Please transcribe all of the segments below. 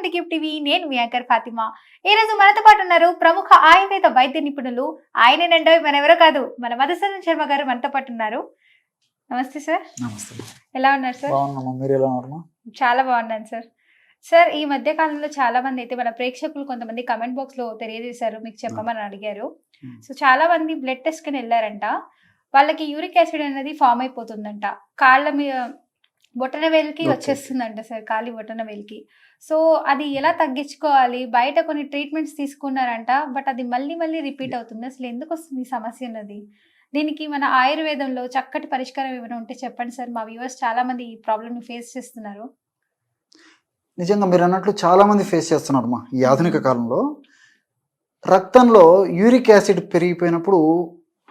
Welcome to gift TV నేను మీ anchor Fatima. ఈ రోజు మనతో పాటు ఉన్నారు ప్రముఖ ఆయుర్వేద వైద్య నిపుణులు ఆయనేనండో మన ఎవరో కాదు మన మధుసూదన్ శర్మ గారు మనతో పాటు ఉన్నారు. నమస్తే సార్. నమస్తే. ఎలా ఉన్నారు సార్? మీరు ఎలా ఉన్నారమ్మా? చాలా బాగున్నాను సార్. సార్ ఈ మధ్య కాలంలో చాలా మంది అయితే మన ప్రేక్షకులు కొంతమంది కమెంట్ బాక్స్లో తెలియజేశారు మీకు చెప్పమని అడిగారు. Hmm. సో చాలా మంది బ్లడ్ టెస్ట్కి వెళ్ళారంట. వాళ్ళకి యూరిక్ యాసిడ్ అనేది ఫామ్ అయిపోతుందంట. కాళ్ళ మీద బొటన వేలికి Okay. వచ్చేస్తుందంట సార్ కాలి బొటన వేలికి. సో అది ఎలా తగ్గించుకోవాలి? బయట కొన్ని ట్రీట్మెంట్స్ తీసుకున్నారంట బట్ అది మళ్ళీ మళ్ళీ రిపీట్ అవుతుంది. అసలు ఎందుకు వస్తుంది ఈ సమస్య అన్నది? దీనికి మన ఆయుర్వేదంలో చక్కటి పరిష్కారం ఏమైనా ఉంటే చెప్పండి సార్. మా వ్యూవర్స్ చాలా మంది ఈ ప్రాబ్లమ్ ఫేస్ చేస్తున్నారు. నిజంగా మీరు అన్నట్లు చాలా మంది ఫేస్ చేస్తున్నారమ్మా ఈ ఆధునిక కాలంలో. రక్తంలో యూరిక్ యాసిడ్ పెరిగిపోయినప్పుడు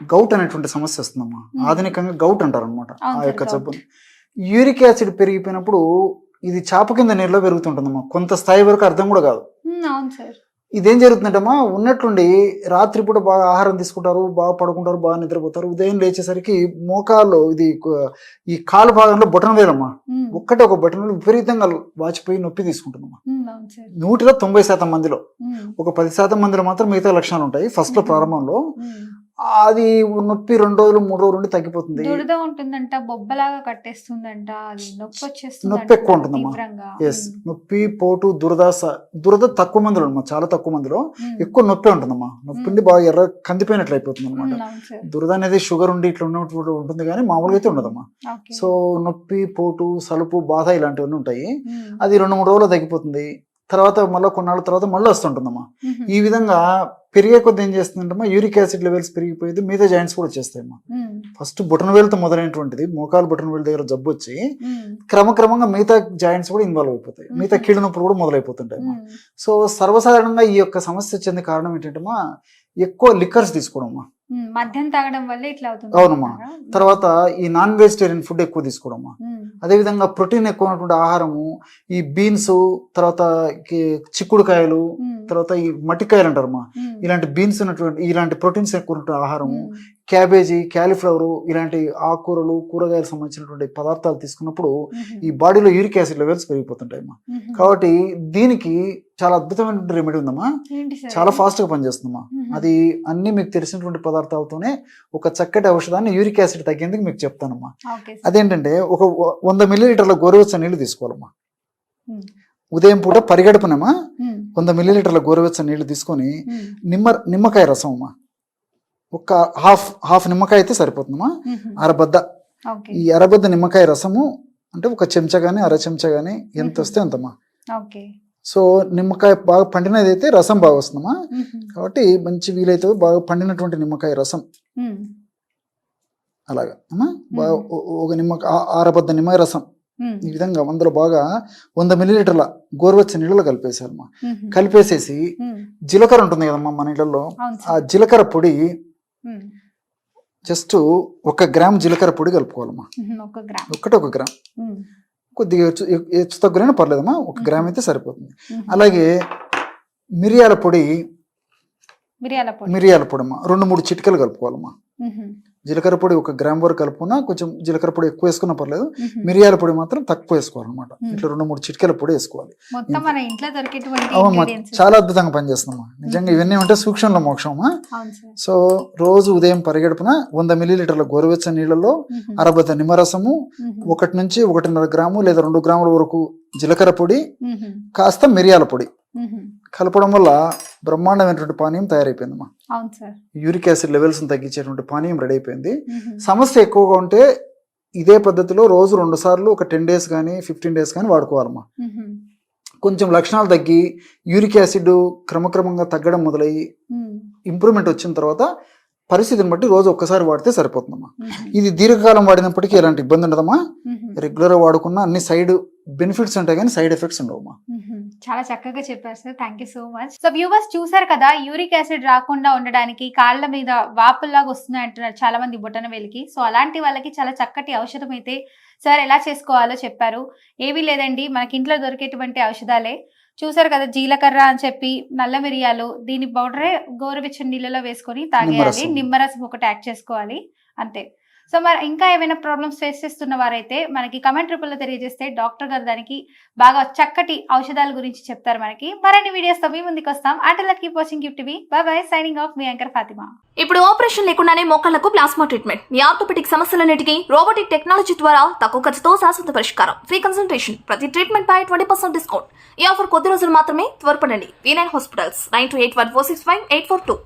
గౌట్ అనేటువంటి సమస్య వస్తుందమ్మా. Hmm. ఆధునికంగా గౌట్ అంటారు అనమాట ఆ యొక్క gout. యూరిక్ యాసిడ్ పెరిగిపోయినప్పుడు ఇది చాప కింద నీరులో పెరుగుతుంటుందమ్మా. కొంత స్థాయి వరకు అర్థం కూడా కాదు. మ్మ్, అవును సార్. ఇదేం జరుగుతుందంటమ్మా? ఉన్నట్లుండి రాత్రిపూట బాగా ఆహారం తీసుకుంటారు బాగా పడుకుంటారు బాగా నిద్రపోతారు. ఉదయం లేచేసరికి మోకాల్లో ఇది ఈ కాలు భాగంలో బొటన వేలమ్మా. మ్మ్, ఒక్కటే ఒక బటన్ విపరీతంగా వాచిపోయి నొప్పి తీసుకుంటుందమ్మా. నూటిలో తొంభై శాతం మందిలో ఒక పది శాతం మందిలో మాత్రం మిగతా లక్షణాలు ఉంటాయి. ఫస్ట్లో. ప్రారంభంలో. అది నొప్పి రెండు రోజులు మూడు రోజులు ఉండి తగ్గిపోతుంది. దురద ఉంటుందంట బొబ్బలాగా కట్టేస్తుందంట అది నొప్పి వచ్చేస్తుంది నొప్పి ఎక్కువ ఉంటుందమ్మా. ఎస్ నొప్పి పోటు దురద దురద తక్కువ మందిలో అమ్మా చాలా తక్కువ మందిలో ఎక్కువ నొప్పి ఉంటుందమ్మా. నొప్పి ఉండి బాగా ఎర్ర కందిపోయినట్లు అయిపోతుంది అనమాట దురద అనేది షుగర్ ఉండి ఇట్లా ఉన్నప్పుడు ఉంటుంది కానీ మామూలుగా అయితే ఉండదమ్మా. సో నొప్పి పోటు సలుపు బాధ ఇలాంటివన్నీ ఉంటాయి. అది రెండు మూడు రోజులు తగ్గిపోతుంది. తర్వాత మళ్ళీ కొన్నాళ్ళ తర్వాత మళ్ళీ వస్తుంటుందమ్మా. మ్మ్, ఈ విధంగా పెరిగే కొద్ది ఏం చేస్తుందంటే యూరిక్ యాసిడ్ లెవెల్స్ పెరిగిపోయింది మిగతా జాయింట్స్ కూడా వచ్చేస్తాయమ్మా. మ్మ్, ఫస్ట్ బొటన వేలుతో మొదలైనటువంటిది మోకాలు బొటన వేలు దగ్గర జబ్బు వచ్చి క్రమక్రమంగా మిగతా జాయింట్స్ కూడా ఇన్వాల్వ్ అయిపోతాయి. మిగతా. కీళ్ళ నొప్పులు కూడా మొదలైపోతుంటాయి మ్మ్, సో సర్వసాధారణంగా ఈ యొక్క సమస్య వచ్చేందుకు కారణం ఏంటంటే మా ఎక్కువ లిక్కర్స్ తీసుకోవడం అమ్మా. మ్మ్, మద్యం తాగడం వల్ల ఇట్లా అవుతుంది అవునమ్మా. తర్వాత ఈ నాన్ వెజిటేరియన్ ఫుడ్ ఎక్కువ తీసుకోవడం అమ్మా. మ్మ్, అదేవిధంగా ప్రోటీన్ ఎక్కువ ఉన్నటువంటి ఆహారము ఈ బీన్స్ తర్వాత చిక్కుడుకాయలు తర్వాత ఈ మట్టికాయలు అంటారమ్మా మ్మ్, ఇలాంటి బీన్స్ ఉన్నటువంటి ఇలాంటి ప్రోటీన్స్ ఎక్కువ ఉన్నటువంటి ఆహారము క్యాబేజీ క్యాలీఫ్లవర్ ఇలాంటి ఆకుకూరలు కూరగాయలకు సంబంధించినటువంటి పదార్థాలు తీసుకున్నప్పుడు ఈ బాడీలో యూరిక్ యాసిడ్ లెవెల్స్ పెరిగిపోతుంటాయి అమ్మా మ్మ్. కాబట్టి దీనికి చాలా అద్భుతమైనటువంటి రెమెడీ ఉందమ్మా. చాలా ఫాస్ట్గా పనిచేస్తుందమ్మా. మ్మ్. అది అన్ని మీకు తెలిసినటువంటి పదార్థాలతోనే ఒక చక్కటి ఔషధాన్ని యూరిక్ యాసిడ్ తగ్గేందుకు మీకు చెప్తానమ్మా. అదేంటంటే ఒక వంద మిల్లీలీటర్ల గోరువెచ్చని నీళ్ళు తీసుకోవాలమ్మా. మ్మ్. ఉదయం పూట పరిగడుపునమ్మా. మ్మ్, వంద మిల్లీలీటర్ల గోరువెచ్చని నీళ్ళు తీసుకొని మ్మ్, నిమ్మ నిమ్మకాయ రసం అమ్మా ఒక హాఫ్ హాఫ్ నిమ్మకాయ అయితే సరిపోతుందమ్మా. మ్మ్. అరబద్ద. ఈ అరబద్ద నిమ్మకాయ రసము అంటే ఒక చెంచా కానీ అర చెంచా కానీ ఎంత. వస్తే అంతమ్మా. ఓకే. సో నిమ్మకాయ బాగా పండినది అయితే రసం బాగా వస్తుందమ్మా. మ్మ్, కాబట్టి మంచి వీలైతే బాగా పండినటువంటి నిమ్మకాయ రసం. అలాగా. అమ్మా బాగా ఒక నిమ్మకాయ ఆరబద్ద నిమ్మకాయ రసం. ఈ విధంగా అందులో బాగా వంద మిల్లీలీటర్ల గోరువెచ్చని నీళ్ళలో కలిపేసారమ్మా మ్మ్, కలిపేసేసి. జీలకర్ర ఉంటుంది కదమ్మా మన ఇళ్ళల్లో అవును ఆ జీలకర్ర పొడి జస్ట్ ఒక గ్రామ్ జీలకర్ర పొడి కలుపుకోవాలమ్మా. ఒకటి ఒక గ్రామ్. కొద్దిగా హెచ్చు తగ్గురైనా పర్లేదమ్మా ఒక గ్రామ్ అయితే సరిపోతుంది. అలాగే మిరియాల పొడి మిరియాల పొడి. మిరియాల పొడి అమ్మా రెండు మూడు చిటికలు కలుపుకోవాలమ్మా. మ్మ్, జీలకర్ర పొడి ఒక గ్రామ్ వరకు కలుపుకున్నా కొంచెం జీలకర్ర పొడి ఎక్కువ వేసుకున్నా పర్లేదు. మిరియాల పొడి మాత్రం తక్కువ వేసుకోవాలన్నమాట. ఇట్లా రెండు మూడు చిటికెల పొడి వేసుకోవాలి. చాలా అద్భుతంగా పనిచేస్తుందమ్మా. నిజంగా ఇవన్నీ ఉంటే సూక్ష్మంలో మోక్షమా? సో రోజు ఉదయం పరిగెడుపున వంద మిల్లీలీటర్ల గోరువెచ్చని నీళ్ళలో అరబద్ద నిమ్మరసము మ్మ్, ఒకటి నుంచి ఒకటిన్నర గ్రాము లేదా రెండు గ్రాముల వరకు జీలకర్ర పొడి కాస్త మిరియాల పొడి. కలపడం వల్ల బ్రహ్మాండమైనటువంటి పానీయం తయారైపోయిందమ్మా. అవును సార్. యూరిక్ యాసిడ్ లెవెల్స్ తగ్గించేటువంటి పానీయం రెడీ అయిపోయింది సమస్య ఎక్కువగా ఉంటే ఇదే పద్ధతిలో రోజు రెండు సార్లు ఒక టెన్ డేస్ కానీ ఫిఫ్టీన్ డేస్ కానీ వాడుకోవాలమ్మా. మ్మ్, కొంచెం లక్షణాలు తగ్గి యూరిక్ యాసిడ్ క్రమక్రమంగా తగ్గడం మొదలయ్యి ఇంప్రూవ్మెంట్ వచ్చిన తర్వాత పరిస్థితిని బట్టి రోజు ఒక్కసారి వాడితే సరిపోతుందమ్మా. మ్మ్, ఇది దీర్ఘకాలం వాడినప్పటికీ ఎలాంటి ఇబ్బంది ఉండదమ్మా. మ్మ్. రెగ్యులర్ వాడుకున్న అన్ని సైడ్ బెనిఫిట్స్ ఉంటాయి కానీ సైడ్ ఎఫెక్ట్స్ మ్మ్. చాలా చక్కగా చెప్పారు sir. Thank you so much so viewers చూసారు కదా యూరిక్ యాసిడ్ రాకుండా ఉండడానికి కాళ్ళ మీద వాపుల్లాగా వస్తున్నాయి అంటున్నారు చాలా మంది బొటన వేలికి. సో అలాంటి వాళ్ళకి చాలా చక్కటి ఔషధం అయితే సార్ ఎలా చేసుకోవాలో చెప్పారు. ఏమీ లేదండి మనకి ఇంట్లో దొరికేటువంటి ఔషధాలే. చూసారు కదా జీలకర్ర అని చెప్పి నల్ల మిరియాలు దీని పౌడరే గోరువెచ్చని నీళ్ళలో వేసుకొని తాగేయాలి. నిమ్మరసం. నిమ్మరసం ఒకటి యాడ్ చేసుకోవాలి. అంతే. సో మరి ఇంకా ఏమైనా ప్రాబ్లమ్స్ ఫేస్ చేస్తున్న వారైతే మనకి కమెంట్ రూపంలో తెలియజేస్తే డాక్టర్ గారు దానికి బాగా చక్కటి ఔషధాల గురించి చెప్తారు మనకి. మరిన్ని వీడియోస్తో మీ ముందుకు వస్తాం. అంటే కీప్ వాచింగ్ గిఫ్ట్ వి బై బై సైనింగ్ ఆఫ్ మీ అంకర్ ఫాతిమా. ఇప్పుడు ఆపరేషన్ లేకుండానే మోకాళ్ళకు ప్లాస్మా ట్రీట్మెంట్ మీ ఆర్థోపెటిక్ సమస్యలన్నిటికీ రోబోటిక్ టెక్నాలజీ ద్వారా తక్కువ ఖర్చుతో శాశ్వత పరిష్కారం. ఫ్రీ కన్సల్టేషన్ ప్రతి ట్రీట్మెంట్ పై ట్వంటీ పర్సెంట్ డిస్కౌంట్ ఈ ఆఫర్ కొద్ది రోజులు మాత్రమే త్వరపడండి. V nine hospitals nine two eight one four six five eight four two